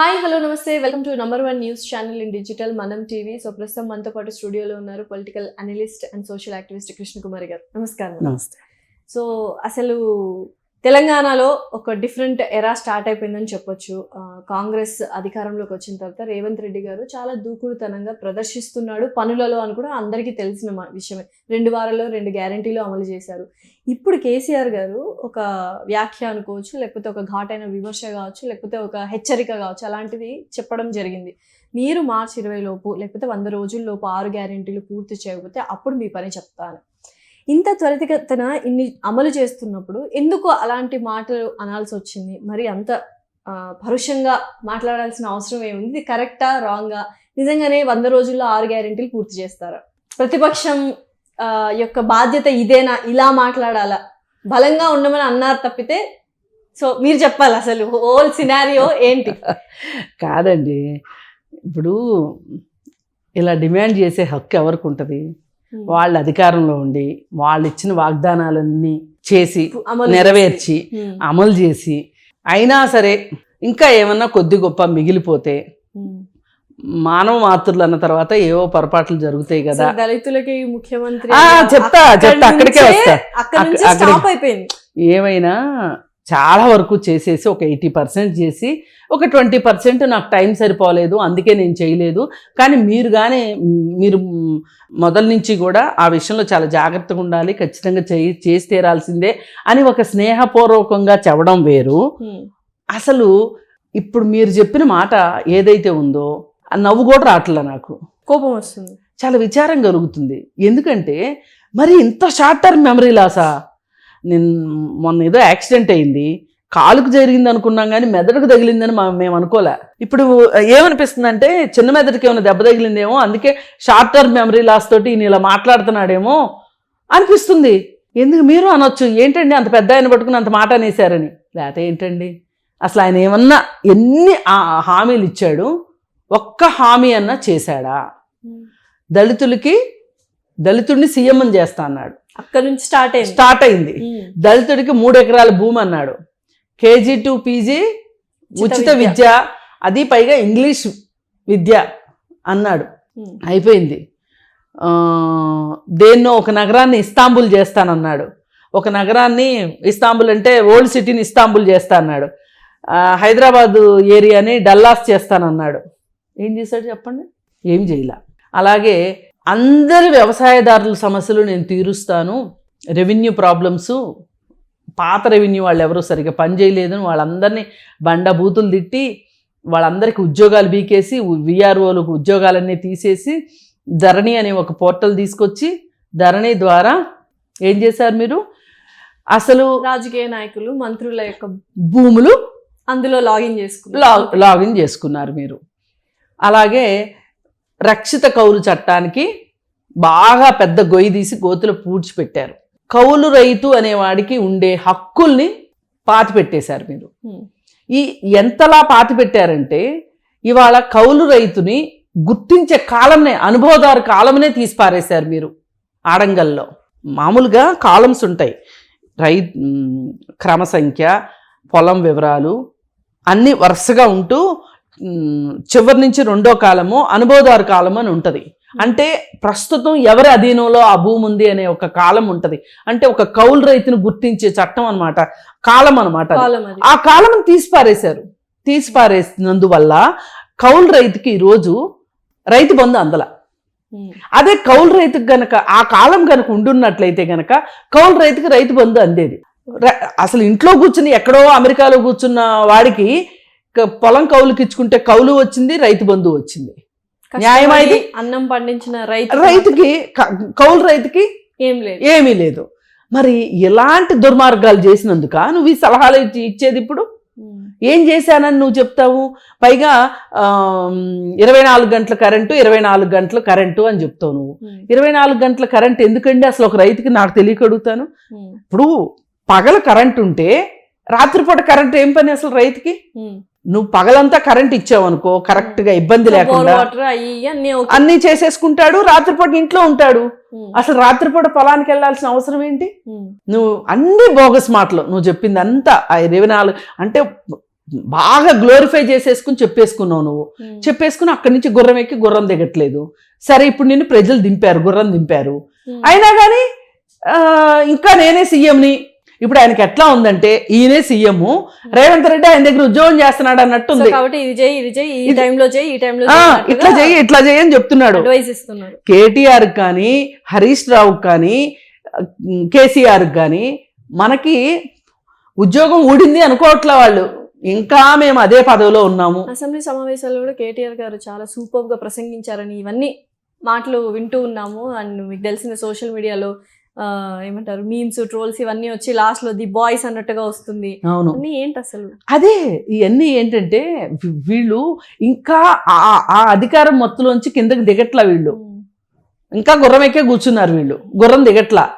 Hi hello నమస్తే. Welcome to number one news channel in digital Manam TV. So ప్రస్తుతం మనతో పాటు స్టూడియోలో ఉన్నారు political analyst and social activist Krishna Kumari garu. నమస్కారం. నమస్తే. సో అసలు తెలంగాణలో ఒక డిఫరెంట్ ఎరా స్టార్ట్ అయిపోయిందని చెప్పొచ్చు. కాంగ్రెస్ అధికారంలోకి వచ్చిన తర్వాత రేవంత్ రెడ్డి గారు చాలా దూకుడుతనంగా ప్రదర్శిస్తున్నాడు పనులలో అని కూడా అందరికీ తెలిసిన విషయమే. రెండు వారాల్లో రెండు గ్యారంటీలు అమలు చేశారు. ఇప్పుడు కేసీఆర్ గారు ఒక వ్యాఖ్య అనుకోవచ్చు లేకపోతే ఒక ఘాటైన విమర్శ కావచ్చు లేకపోతే ఒక హెచ్చరిక కావచ్చు అలాంటిది చెప్పడం జరిగింది. మీరు మార్చి ఇరవై లోపు లేకపోతే వంద రోజుల్లోపు ఆరు గ్యారెంటీలు పూర్తి చేయకపోతే అప్పుడు మీ పని చెప్తాను. ఇంత త్వరితగతన ఇన్ని అమలు చేస్తున్నప్పుడు ఎందుకు అలాంటి మాటలు అనాల్సి వచ్చింది మరి అంత పరుషంగా మాట్లాడాల్సిన అవసరం ఏముంది? ఇది కరెక్టా? రాంగా? నిజంగానే వంద రోజుల్లో ఆరు గ్యారెంటీలు పూర్తి చేస్తారా? ప్రతిపక్షం యొక్క బాధ్యత ఇదేనా? ఇలా మాట్లాడాలా? బలంగా ఉండమని అన్నారు తప్పితే సో మీరు చెప్పాలి అసలు. హోల్ సినారియో ఏంటి? కాదండి. ఇప్పుడు ఇలా డిమాండ్ చేసే హక్కు ఎవరికి ఉంటుంది? వాళ్ళ అధికారంలో ఉండి వాళ్ళు ఇచ్చిన వాగ్దానాలన్నీ చేసి నెరవేర్చి అమలు చేసి అయినా సరే ఇంకా ఏమన్నా కొద్ది గొప్ప మిగిలిపోతే. మానవ మాతృలు అన్న తర్వాత ఏవో పొరపాట్లు జరుగుతాయి కదా. దళితులకి ముఖ్యమంత్రి చెప్తా చెప్తా అక్కడికే వస్తా. ఏమైనా చాలా వరకు చేసేసి ఒక ఎయిటీ పర్సెంట్ చేసి ఒక ట్వంటీ పర్సెంట్ నాకు టైం సరిపోలేదు అందుకే నేను చేయలేదు. కానీ మీరు కానీ మీరు మొదల నుంచి కూడా ఆ విషయంలో చాలా జాగ్రత్తగా ఉండాలి ఖచ్చితంగా చేయి చేసి తీరాల్సిందే అని ఒక స్నేహపూర్వకంగా చెప్పడం వేరు. అసలు ఇప్పుడు మీరు చెప్పిన మాట ఏదైతే ఉందో నవ్వు కూడా రావట్లే నాకు. కోపం వస్తుంది. చాలా విచారం కలుగుతుంది. ఎందుకంటే మరి ఇంత షార్ట్ టర్మ్ మెమరీ లాసా నేను మొన్న ఏదో యాక్సిడెంట్ అయింది కాలుకు జరిగింది అనుకున్నాం కానీ మెదడుకు తగిలిందని మా- మేము అనుకోలే. ఇప్పుడు ఏమనిపిస్తుందంటే చిన్న మెదడుకి ఏమైనా దెబ్బ తగిలిందేమో అందుకే షార్ట్ టర్మ్ మెమరీ లాస్ తోటి ఈయన ఇలా మాట్లాడుతున్నాడేమో అనిపిస్తుంది. ఎందుకు మీరు అనొచ్చు ఏంటండి అంత పెద్ద ఆయన పట్టుకుని అంత మాట అనేసారని లేకపోతే ఏంటండి? అసలు ఆయన ఏమన్నా ఎన్ని హామీలు ఇచ్చాడు ఒక్క హామీ అన్నా చేశాడా. దళితులకి దళితుడిని సీఎం అని చేస్తా అన్నాడు. అక్కడ నుంచి స్టార్ట్ అయింది. స్టార్ట్ అయింది. దళితుడికి మూడు ఎకరాల భూమి అన్నాడు. కేజీ టు పీజీ ఉచిత విద్య. అది పైగా ఇంగ్లీష్ విద్య అన్నాడు. అయిపోయింది. దేన్నో ఒక నగరాన్ని ఇస్తాంబుల్ చేస్తానన్నాడు. ఒక నగరాన్ని ఇస్తాంబుల్ అంటే ఓల్డ్ సిటీని ఇస్తాంబుల్ చేస్తా అన్నాడు. హైదరాబాదు ఏరియాని డల్లాస్ చేస్తానన్నాడు. ఏం చేశాడు చెప్పండి? ఏం చేయలే. అలాగే అందరి వ్యవసాయదారుల సమస్యలు నేను తీరుస్తాను. రెవెన్యూ ప్రాబ్లమ్స్ పాత రెవెన్యూ వాళ్ళు ఎవరూ సరిగ్గా పని చేయలేదని వాళ్ళందరినీ బండ బూతులు తిట్టి వాళ్ళందరికీ ఉద్యోగాలు బీకేసి విఆర్ఓలకు ఉద్యోగాలన్నీ తీసేసి ధరణి అనే ఒక పోర్టల్ తీసుకొచ్చి ధరణి ద్వారా ఏం చేశారు మీరు? అసలు రాజకీయ నాయకులు మంత్రుల యొక్క భూములు అందులో లాగిన్ చేసుకున్నారు. లాగ్ లాగిన్ చేసుకున్నారు మీరు. అలాగే రక్షిత కౌలు చట్టానికి బాగా పెద్ద గొయ్యి తీసి గోతులు పూడ్చిపెట్టారు. కౌలు రైతు అనేవాడికి ఉండే హక్కుల్ని పాతి పెట్టేశారు మీరు ఈ ఎంతలా పాతి పెట్టారంటే ఇవాళ కౌలు రైతుని గుర్తించే కాలంనే అనుభవదారు కాలంనే తీసి పారేశారు మీరు ఆడంగల్లో. మామూలుగా కాలమ్స్ ఉంటాయి. రై క్రమ సంఖ్య పొలం వివరాలు అన్నీ వరుసగా ఉంటూ చివరి నుంచి రెండో కాలము అనుభవదారు కాలం అని ఉంటుంది. అంటే ప్రస్తుతం ఎవరి అధీనంలో ఆ భూమి ఉంది అనే ఒక కాలం ఉంటుంది. అంటే ఒక కౌలు రైతును గుర్తించే చట్టం అన్నమాట కాలం అనమాట కాలం అది. ఆ కాలం తీసి పారేశారు తీసి పారేసినందువల్ల కౌలు రైతుకి ఈరోజు రైతు బంధు అందల. అదే కౌలు రైతుకి గనక ఆ కాలం గనక ఉండున్నట్లయితే గనక కౌలు రైతుకి రైతు బంధు అందేది. అసలు ఇంట్లో కూర్చుని ఎక్కడో అమెరికాలో కూర్చున్న వాడికి పొలం కౌలుకి ఇచ్చుకుంటే కౌలు వచ్చింది రైతు బంధు వచ్చింది. న్యాయమా ఇది? కష్టపడి అన్నం పండించిన రైతు రైతుకి కౌలు రైతుకి ఏం లేదు. ఏమీ లేదు. మరి ఎలాంటి దుర్మార్గాలు చేసినందుక? నువ్వు ఈ సలహాలు ఇచ్చి- ఇచ్చేది ఇప్పుడు? ఏం చేశానని నువ్వు చెప్తావు? పైగా ఇరవై నాలుగు గంటల కరెంటు ఇరవై నాలుగు గంటల కరెంటు అని చెప్తావు నువ్వు. ఇరవై నాలుగు గంటల కరెంట్ ఎందుకండి? అసలు ఒక రైతుకి నాకు తెలియక అడుగుతాను. ఇప్పుడు పగల కరెంట్ ఉంటే రాత్రిపూట కరెంట్ ఏం పని అసలు రైతుకి. నువ్వు పగలంతా కరెంట్ ఇచ్చావనుకో కరెక్ట్గా ఇబ్బంది బోర్ లేకుండా వాటర్ అయ్యి అన్ని చేసేసుకుంటాడు రాత్రిపూట ఇంట్లో ఉంటాడు. అసలు రాత్రిపూట పొలానికి వెళ్ళాల్సిన అవసరం ఏంటి? నువ్వు అన్ని బోగస్ మాటలు నువ్వు చెప్పింది అంతా ఆ ఇరవై నాలుగు అంటే బాగా గ్లోరిఫై చేసేసుకుని చెప్పేసుకున్నావు నువ్వు. చెప్పేసుకుని అక్కడి నుంచి గుర్రం ఎక్కి గుర్రం దిగట్లేదు. సరే ఇప్పుడు నిన్ను ప్రజలు దింపారు గుర్రం దింపారు. అయినా కానీ ఇంకా నేనే సీఎంని ఇప్పుడు ఆయనకి ఎట్లా ఉందంటే ఈయనే సీఎం. రేవంత్ రెడ్డి ఆయన దగ్గర ఉద్యోగం చేస్తున్నాడు సో అన్నట్టుంది కాబట్టి ఇది చేయి ఇది చేయి ఈ టైంలో చేయి ఈ టైంలో ఇట్లా చెయ్యి ఇట్లా చెయ్యి అని చెప్తున్నాడు. కేటీఆర్ కానీ హరీష్ రావుకి కానీ కేసీఆర్ కానీ మనకి ఉద్యోగం ఊడింది అనుకోవట్లే వాళ్ళు. ఇంకా మేము అదే పదవిలో ఉన్నాము. అసెంబ్లీ సమావేశాల్లో కూడా కేటీఆర్ గారు చాలా సూపర్గా ప్రసంగించారని ఇవన్నీ మాటలు వింటూ ఉన్నాము. అండ్ మీకు తెలిసిన సోషల్ మీడియాలో ఏమంటారు మీమ్స్ ట్రోల్స్ ఇవన్నీ వచ్చి లాస్ట్లో ది బాయ్స్ అన్నట్టుగా వస్తుంది. అవును. అన్ని ఏంటి అసలు? అదే ఇవన్నీ ఏంటంటే వీళ్ళు ఇంకా ఆ- అధికారం మత్తులోంచి కిందకి దిగట్లా వీళ్ళు. ఇంకా గుర్రం ఎక్కే కూర్చున్నారు వీళ్ళు. గుర్రం దిగట్లా.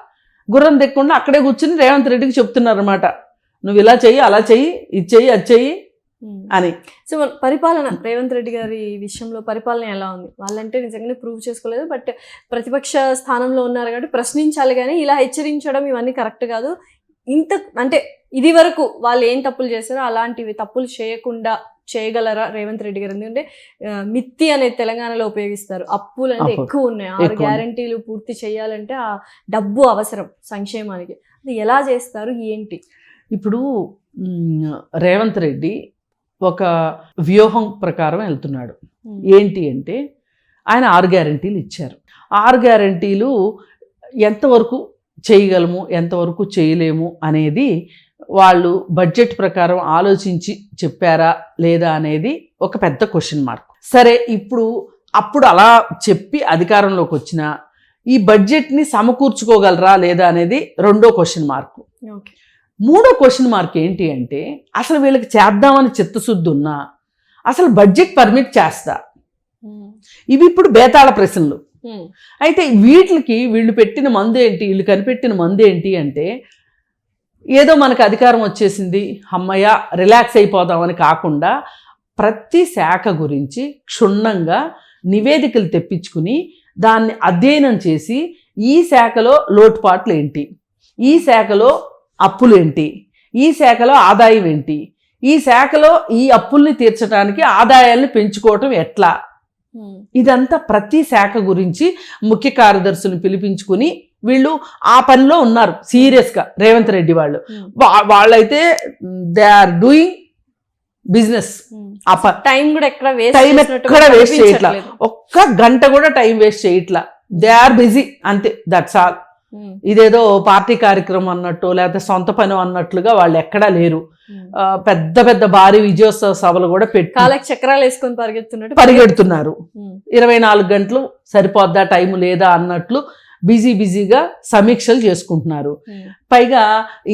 గుర్రం దిగకుండా అక్కడే కూర్చుని రేవంత్ రెడ్డికి చెప్తున్నారు అనమాట నువ్వు ఇలా చెయ్యి అలా చెయ్యి ఇది చెయ్యి అది చెయ్యి. అని. సో పరిపాలన రేవంత్ రెడ్డి గారి విషయంలో పరిపాలన ఎలా ఉంది? వాళ్ళంటే నిజంగానే ప్రూవ్ చేసుకోలేదు బట్ ప్రతిపక్ష స్థానంలో ఉన్నారు కాబట్టి ప్రశ్నించాలి కానీ ఇలా హెచ్చరించడం ఇవన్నీ కరెక్ట్ కాదు. ఇంత అంటే ఇది వరకు వాళ్ళు ఏం తప్పులు చేశారో అలాంటివి తప్పులు చేయకుండా చేయగలరా రేవంత్ రెడ్డి గారు? ఎందుకంటే మిత్తి అనేది తెలంగాణలో ఉపయోగిస్తారు. అప్పులు అంటే. ఎక్కువ ఉన్నాయి. ఆరు. గ్యారంటీలు పూర్తి చేయాలంటే ఆ డబ్బు అవసరం సంక్షేమానికి. అది ఎలా చేస్తారు? ఏంటి? ఇప్పుడు రేవంత్ రెడ్డి ఒక వ్యూహం ప్రకారం వెళ్తున్నాడు. ఏంటి అంటే ఆయన ఆరు గ్యారంటీలు ఇచ్చారు. ఆరు గ్యారంటీలు ఎంతవరకు చేయగలము ఎంతవరకు చేయలేము అనేది వాళ్ళు బడ్జెట్ ప్రకారం ఆలోచించి చెప్పారా లేదా అనేది ఒక పెద్ద క్వశ్చన్ మార్క్. సరే ఇప్పుడు అప్పుడు అలా చెప్పి అధికారంలోకి వచ్చిన ఈ బడ్జెట్ని సమకూర్చుకోగలరా లేదా అనేది రెండో క్వశ్చన్ మార్క్. ఓకే మూడో క్వశ్చన్ మార్క్ ఏంటి అంటే అసలు వీళ్ళకి చేద్దామని చిత్తశుద్ధి ఉన్నా అసలు బడ్జెట్ పర్మిట్ చేస్తా. ఇవి ఇప్పుడు బేతాళ ప్రశ్నలు. అయితే వీటికి వీళ్ళు పెట్టిన మందు ఏంటి వీళ్ళు కనిపెట్టిన మందు ఏంటి అంటే ఏదో మనకు అధికారం వచ్చేసింది అమ్మయ్య రిలాక్స్ అయిపోదామని కాకుండా ప్రతి శాఖ గురించి క్షుణ్ణంగా నివేదికలు తెప్పించుకుని దాన్ని అధ్యయనం చేసి ఈ శాఖలో లోటుపాట్లు ఏంటి? ఈ శాఖలో అప్పులు ఏంటి ఈ శాఖలో ఆదాయం ఏంటి? ఈ శాఖలో ఈ అప్పుల్ని తీర్చడానికి ఆదాయాల్ని పెంచుకోవటం ఎట్లా? ఇదంతా ప్రతి శాఖ గురించి ముఖ్య కార్యదర్శులను పిలిపించుకుని వీళ్ళు ఆ పనిలో ఉన్నారు సీరియస్గా. రేవంత్ రెడ్డి వాళ్ళు. వాళ్ళైతే they are doing business. Time కూడా ఎక్కడ వేస్ట్ ఎక్కడ చేయట్లా. ఒక్క గంట కూడా టైం వేస్ట్ చేయట్లా? దే ఆర్ బిజీ అంతే దట్స్ ఆల్. ఇదేదో పార్టీ కార్యక్రమం అన్నట్టు లేకపోతే సొంత పని అన్నట్లుగా వాళ్ళు ఎక్కడా లేరు. పెద్ద పెద్ద భారీ విజయోత్సవ సభలు కూడా పెట్టి కాలకి చక్రాలు వేసుకొని పరిగెత్తున్నట్టు పరిగెడుతున్నారు. ఇరవై నాలుగు గంటలు సరిపోద్దా టైం లేదా అన్నట్లు బిజీ బిజీగా సమీక్షలు చేసుకుంటున్నారు. పైగా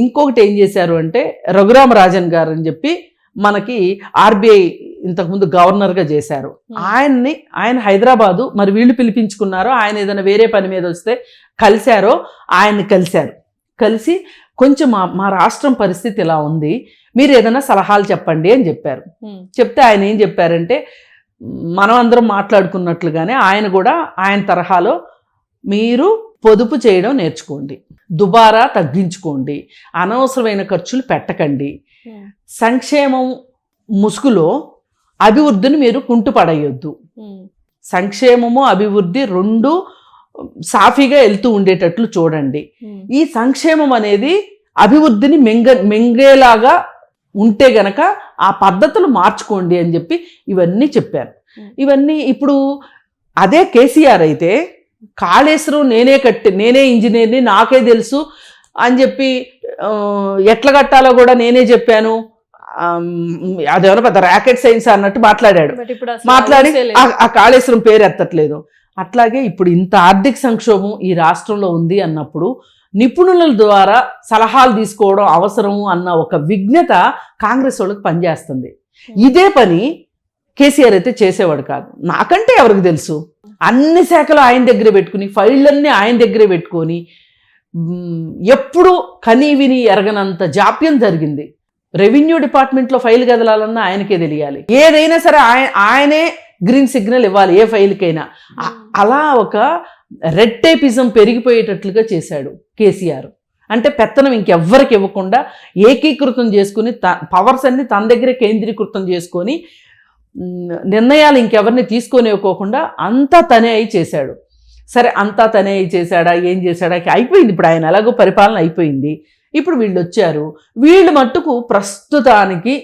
ఇంకొకటి ఏం చేశారు అంటే రఘురామ రాజన్ గారు అని చెప్పి మనకి ఆర్బీఐ ఇంతకుముందు గవర్నర్గా చేశారు Hmm. ఆయన్ని ఆయన హైదరాబాదు మరి వీళ్ళు పిలిపించుకున్నారో ఆయన ఏదైనా వేరే పని మీద వస్తే కలిశారో ఆయన్ని కలిశారు కలిసి కొంచెం మా మా రాష్ట్రం పరిస్థితి ఇలా ఉంది మీరు ఏదైనా సలహాలు చెప్పండి అని చెప్పారు ఉమ్. చెప్తే ఆయన ఏం చెప్పారంటే మనం అందరం మాట్లాడుకున్నట్లుగానే ఆయన కూడా ఆయన తరహాలో మీరు పొదుపు చేయడం నేర్చుకోండి దుబారా తగ్గించుకోండి అనవసరమైన ఖర్చులు పెట్టకండి ఉమ్. సంక్షేమం ముసుగులో అభివృద్ధిని మీరు కుంటుపడేయొద్దు. సంక్షేమము అభివృద్ధి రెండు సాఫీగా వెళ్తూ ఉండేటట్లు చూడండి. ఈ సంక్షేమం అనేది అభివృద్ధిని మెంగ మెంగేలాగా ఉంటే గనక ఆ పద్ధతులు మార్చుకోండి అని చెప్పి ఇవన్నీ చెప్పారు. ఇవన్నీ ఇప్పుడు అదే కేసీఆర్ అయితే కాళేశ్వరం నేనే కట్టి నేనే ఇంజనీర్ని నాకే తెలుసు అని చెప్పి ఎట్లా కట్టాలో కూడా నేనే చెప్పాను అదేమన్నా పెద్ద ర్యాకెట్ సైన్స్ అన్నట్టు మాట్లాడాడు. మాట్లాడి. ఆ- కాళేశ్వరం పేరు ఎత్తట్లేదు. అట్లాగే ఇప్పుడు ఇంత ఆర్థిక సంక్షోభం ఈ రాష్ట్రంలో ఉంది అన్నప్పుడు నిపుణుల ద్వారా సలహాలు తీసుకోవడం అవసరము అన్న ఒక విజ్ఞత కాంగ్రెస్ వాళ్ళకి పనిచేస్తుంది. ఇదే పని కేసీఆర్ అయితే చేసేవాడు కాదు. నాకంటే ఎవరికి తెలుసు? అన్ని శాఖలు ఆయన దగ్గర పెట్టుకుని ఫైళ్ళన్నీ ఆయన దగ్గరే పెట్టుకొని ఎప్పుడు కనీ విని ఎరగనంత జాప్యం జరిగింది. రెవెన్యూ డిపార్ట్మెంట్లో ఫైల్ కదలాలన్నా ఆయనకే తెలియాలి. ఏదైనా సరే ఆయన ఆయనే గ్రీన్ సిగ్నల్ ఇవ్వాలి ఏ ఫైల్కైనా. అలా ఒక రెడ్ టేపిజం పెరిగిపోయేటట్లుగా చేశాడు కేసీఆర్. అంటే పెత్తనం ఇంకెవ్వరికి ఇవ్వకుండా ఏకీకృతం చేసుకుని త పవర్స్ అన్ని తన దగ్గరే కేంద్రీకృతం చేసుకొని నిర్ణయాలు ఇంకెవరిని తీసుకొని ఇవ్వకోకుండా అంతా తనే అయి చేశాడు. సరే అంతా తనే అయి చేశాడా ఏం చేశాడా అయిపోయింది. ఇప్పుడు ఆయన ఎలాగో పరిపాలన అయిపోయింది. ఇప్పుడు వీళ్ళు వచ్చారు వీళ్ళు మట్టుకు ప్రస్తుతానికి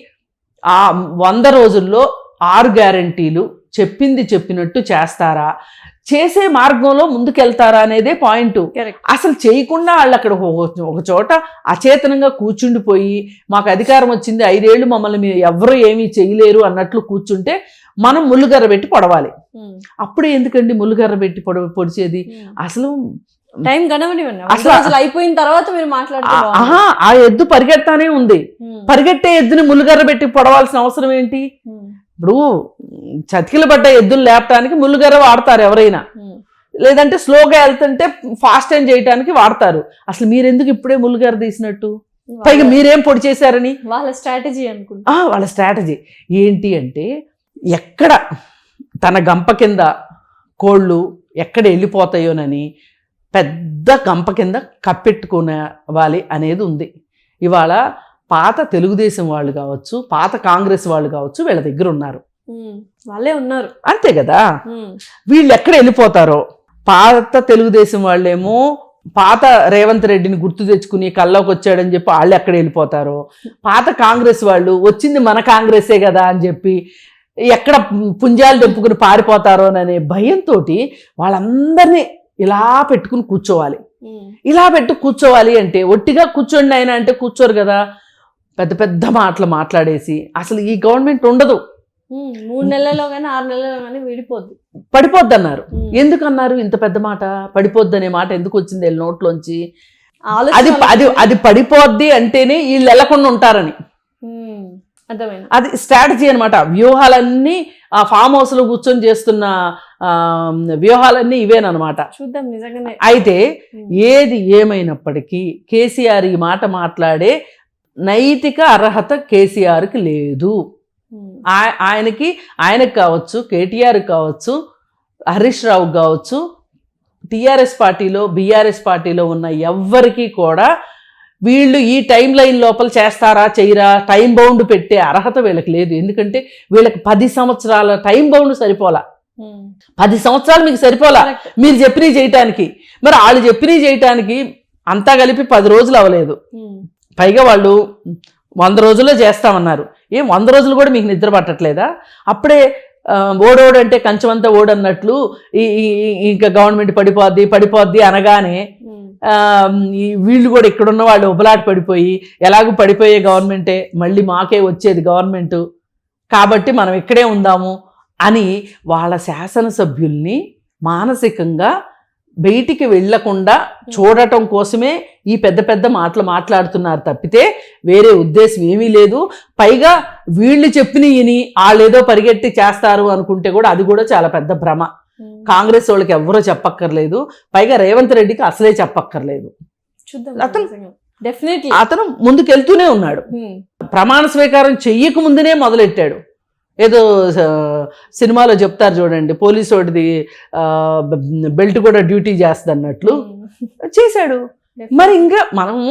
ఆ వంద రోజుల్లో ఆరు గ్యారంటీలు చెప్పింది చెప్పినట్టు చేస్తారా? చేసే మార్గంలో ముందుకెళ్తారా అనేదే పాయింట్. అసలు చేయకుండా వాళ్ళు అక్కడ ఒక- ఒక చోట అచేతనంగా కూర్చుండిపోయి మాకు అధికారం వచ్చింది ఐదేళ్ళు మమ్మల్ని మీరు ఎవరు ఏమీ చేయలేరు అన్నట్లు కూర్చుంటే మనం ముళ్ళుగర్ర పెట్టి పొడవాలి. అప్పుడు ఎందుకండి ముళ్ళుగర్ర పెట్టి పొడ పొడిచేది? అసలు టైం గడవనివ్వండి అసలు- అయిపోయిన తర్వాత మీరు మాట్లాడితే ఆ- ఎద్దు పరిగెడతానే ఉంది. పరిగెట్టే ఎద్దుని ముళ్ళుగర్ర పెట్టి పొడవాల్సిన అవసరం ఏంటి? ఇప్పుడు చతికిల పడ్డ ఎద్దులు లేపటానికి ముళ్ళుగర్ర వాడతారు ఎవరైనా. లేదంటే స్లోగా వెళ్తుంటే ఫాస్ట్ టైం చేయడానికి వాడతారు. అసలు మీరెందుకు ఇప్పుడే ముళ్ళుగర్ర తీసినట్టు? పైగా మీరేం పొడి చేశారని? వాళ్ళ స్ట్రాటజీ అనుకుంటా. వాళ్ళ స్ట్రాటజీ. ఏంటి అంటే ఎక్కడ తన గంప కింద కోళ్ళు ఎక్కడ వెళ్ళిపోతాయోనని పెద్ద గంప కింద కప్పెట్టుకునేవాలి అనేది ఉంది. ఇవాళ పాత తెలుగుదేశం వాళ్ళు కావచ్చు పాత కాంగ్రెస్ వాళ్ళు కావచ్చు వీళ్ళ దగ్గర ఉన్నారు. వాళ్ళే ఉన్నారు. అంతే కదా? వీళ్ళు ఎక్కడ వెళ్ళిపోతారో? పాత తెలుగుదేశం వాళ్ళేమో పాత రేవంత్ రెడ్డిని గుర్తు తెచ్చుకుని కల్లోకి వచ్చాడని చెప్పి వాళ్ళు ఎక్కడ వెళ్ళిపోతారో? పాత కాంగ్రెస్ వాళ్ళు వచ్చింది మన కాంగ్రెసే కదా అని చెప్పి ఎక్కడ పుంజాలు తెంపుకుని పారిపోతారో అనే భయంతో వాళ్ళందరినీ ఇలా పెట్టుకుని కూర్చోవాలి. ఇలా పెట్టు కూర్చోవాలి అంటే ఒట్టిగా కూర్చోండి ఆయన అంటే కూర్చోరు కదా. పెద్ద పెద్ద మాటలు మాట్లాడేసి అసలు ఈ గవర్నమెంట్ ఉండదు. మూడు నెలల్లో కానీ ఆరు నెలల్లో కానీ విడిపోద్ది. పడిపోద్ది అన్నారు ఉమ్. ఎందుకు అన్నారు ఇంత పెద్ద మాట? పడిపోద్ది అనే మాట ఎందుకు వచ్చింది వీళ్ళ నోట్లోంచి? అది అది అది పడిపోద్ది అంటేనే వీళ్ళు వెళ్ళకుండా ఉంటారని. అది స్ట్రాటజీ అనమాట వ్యూహాలన్నీ ఆ ఫామ్ హౌస్లో కూర్చొని చేస్తున్న వ్యూహాలన్నీ ఇవేనమాట చూద్దాం నిజంగానే. అయితే ఏది ఏమైనప్పటికీ కేసీఆర్ ఈ మాట మాట్లాడే నైతిక అర్హత కేసీఆర్కి లేదు. ఆయనకి ఆయనకు కావచ్చు కేటీఆర్ కావచ్చు హరీష్ రావు కావచ్చు టీఆర్ఎస్ పార్టీలో బీఆర్ఎస్ పార్టీలో ఉన్న ఎవ్వరికీ కూడా వీళ్ళు ఈ టైం లైన్ లోపల చేస్తారా చేయరా టైం బౌండ్ పెట్టే అర్హత వీళ్ళకి లేదు. ఎందుకంటే వీళ్ళకి పది సంవత్సరాల టైం బౌండ్ సరిపోలా. పది సంవత్సరాలు మీకు సరిపోలా. మీరు చెప్పినవి చేయటానికి. మరి వాళ్ళు చెప్పినవి చేయటానికి అంతా కలిపి పది రోజులు అవ్వలేదు. పైగా వాళ్ళు వంద రోజుల్లో చేస్తామన్నారు. ఏం వంద రోజులు కూడా మీకు నిద్ర పట్టట్లేదా? అప్పుడే ఆ, ఓడోడు అంటే కంచమంతా ఓడన్నట్లు ఈ ఇంకా గవర్నమెంట్ పడిపోద్ది పడిపోద్ది అనగానే వీళ్ళు కూడా ఇక్కడున్న వాళ్ళు ఉబలాట పడిపోయి ఎలాగో పడిపోయే గవర్నమెంటే మళ్ళీ మాకే వచ్చేది గవర్నమెంట్. కాబట్టి మనం ఇక్కడే ఉందాము. అని వాళ్ళ శాసనసభ్యుల్ని మానసికంగా బయటికి వెళ్ళకుండా చూడటం కోసమే ఈ పెద్ద పెద్ద మాటలు మాట్లాడుతున్నారు తప్పితే వేరే ఉద్దేశం ఏమీ లేదు. పైగా వీళ్ళు చెప్పినయని వాళ్ళేదో పరిగెట్టి చేస్తారు అనుకుంటే కూడా అది కూడా చాలా పెద్ద భ్రమ. కాంగ్రెస్ వాళ్ళకి ఎవరో చెప్పక్కర్లేదు. పైగా రేవంత్ రెడ్డికి అసలే చెప్పక్కర్లేదు. చూద్దాం అతను- డెఫినెట్లీ అతను ముందుకెళ్తూనే ఉన్నాడు. ప్రమాణ స్వీకారం చెయ్యక ముందునే మొదలెట్టాడు. ఏదో సినిమాలో చెప్తారు చూడండి పోలీసు వాడిది ఆ, బ- బెల్ట్ కూడా డ్యూటీ చేస్తుంది అన్నట్లు చేశాడు. మరి ఇంకా మనము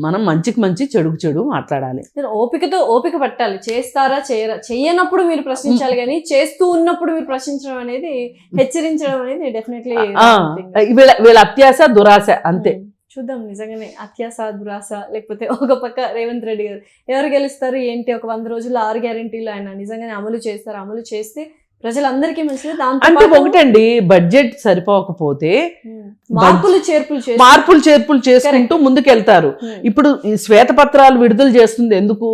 మనం మంచికి మంచి చెడుకు చెడు మాట్లాడాలి. ఓపికతో ఓపిక పట్టాలి. చేస్తారా చేయరా చెయ్యనప్పుడు మీరు ప్రశ్నించాలి కానీ చేస్తూ ఉన్నప్పుడు మీరు ప్రశ్నించడం అనేది హెచ్చరించడం అనేది డెఫినెట్లీ వీళ్ళ వీళ్ళ అత్యాశ దురాశ అంతే. చూద్దాం నిజంగానే అత్యాస దురాస లేకపోతే ఒక పక్క రేవంత్ రెడ్డి గారు. ఎవరు గెలుస్తారు ఏంటి? ఒక వంద రోజుల్లో ఆరు గ్యారెంటీలు ఆయన నిజంగానే అమలు చేస్తారు. అమలు చేస్తే ప్రజలందరికీ మంచిది. దాంతో అంటే ఒకటండి బడ్జెట్ సరిపోకపోతే మార్పులు చేర్పులు మార్పులు చేర్పులు చేసుకుంటూ ముందుకెళ్తారు. ఇప్పుడు ఈ శ్వేతపత్రాలు విడుదల చేస్తుంది ఎందుకు?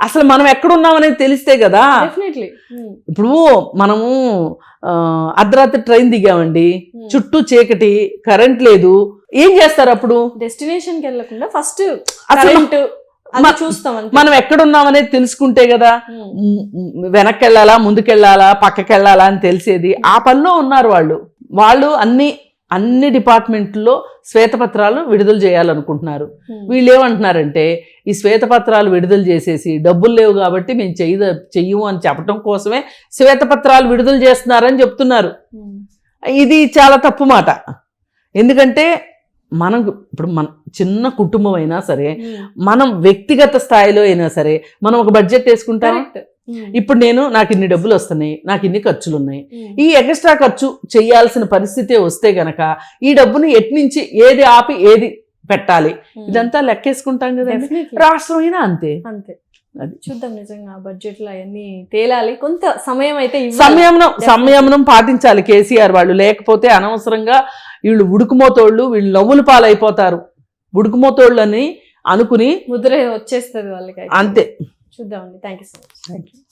అసలు మనం ఎక్కడున్నామనేది తెలిస్తే కదా? ఇప్పుడు మనము అర్ధరాత్రి ట్రైన్ దిగామండి. చుట్టూ చీకటి కరెంట్ లేదు. ఏం చేస్తారు అప్పుడు? డెస్టినేషన్కి వెళ్ళకుండా ఫస్ట్ అసలు కరెంట్ చూస్తాం మనం ఎక్కడున్నామనేది తెలుసుకుంటే కదా మ్, వెనక్కి వెళ్ళాలా ముందుకెళ్ళాలా పక్కకి వెళ్ళాలా అని తెలిసేది. ఆ పనిలో ఉన్నారు వాళ్ళు. వాళ్ళు అన్ని అన్ని డిపార్ట్మెంట్లో శ్వేతపత్రాలు విడుదల చేయాలనుకుంటున్నారు. ఉమ్, వీళ్ళు ఏమంటున్నారంటే ఈ శ్వేతపత్రాలు విడుదల చేసేసి డబ్బులు లేవు కాబట్టి మేము చెయ్య చెయ్యము అని చెప్పడం కోసమే శ్వేతపత్రాలు విడుదల చేస్తున్నారని చెప్తున్నారు. ఇది చాలా తప్పు మాట. ఎందుకంటే మనం ఇప్పుడు మన చిన్న కుటుంబం అయినా సరే. మనం వ్యక్తిగత స్థాయిలో అయినా సరే మనం ఒక బడ్జెట్ వేసుకుంటాం. ఇప్పుడు నేను నాకు ఇన్ని డబ్బులు వస్తున్నాయి నాకు ఇన్ని ఖర్చులు ఉన్నాయి. ఈ ఎక్స్ట్రా ఖర్చు చేయాల్సిన పరిస్థితి వస్తే గనక ఈ డబ్బుని ఎట్నుంచి ఏది ఆపి ఏది పెట్టాలి. ఇదంతా లెక్కేసుకుంటాం కదండి Definitely. రాష్ట్రం అయినా అంతే అంతే అది. చూద్దాం నిజంగా బడ్జెట్లో అవన్నీ తేలాలి. కొంత సమయం అయితే. సంయమనం సంయమనం పాటించాలి కేసీఆర్ వాళ్ళు. లేకపోతే అనవసరంగా వీళ్ళు ఉడుకుమోతోళ్ళు వీళ్ళు నవ్వులు పాలైపోతారు. ఉడుకుమోతోళ్ళు అని అనుకుని ముద్ర వచ్చేస్తుంది వాళ్ళకి. అంతే. చూద్దామండి. Thank you so much thank you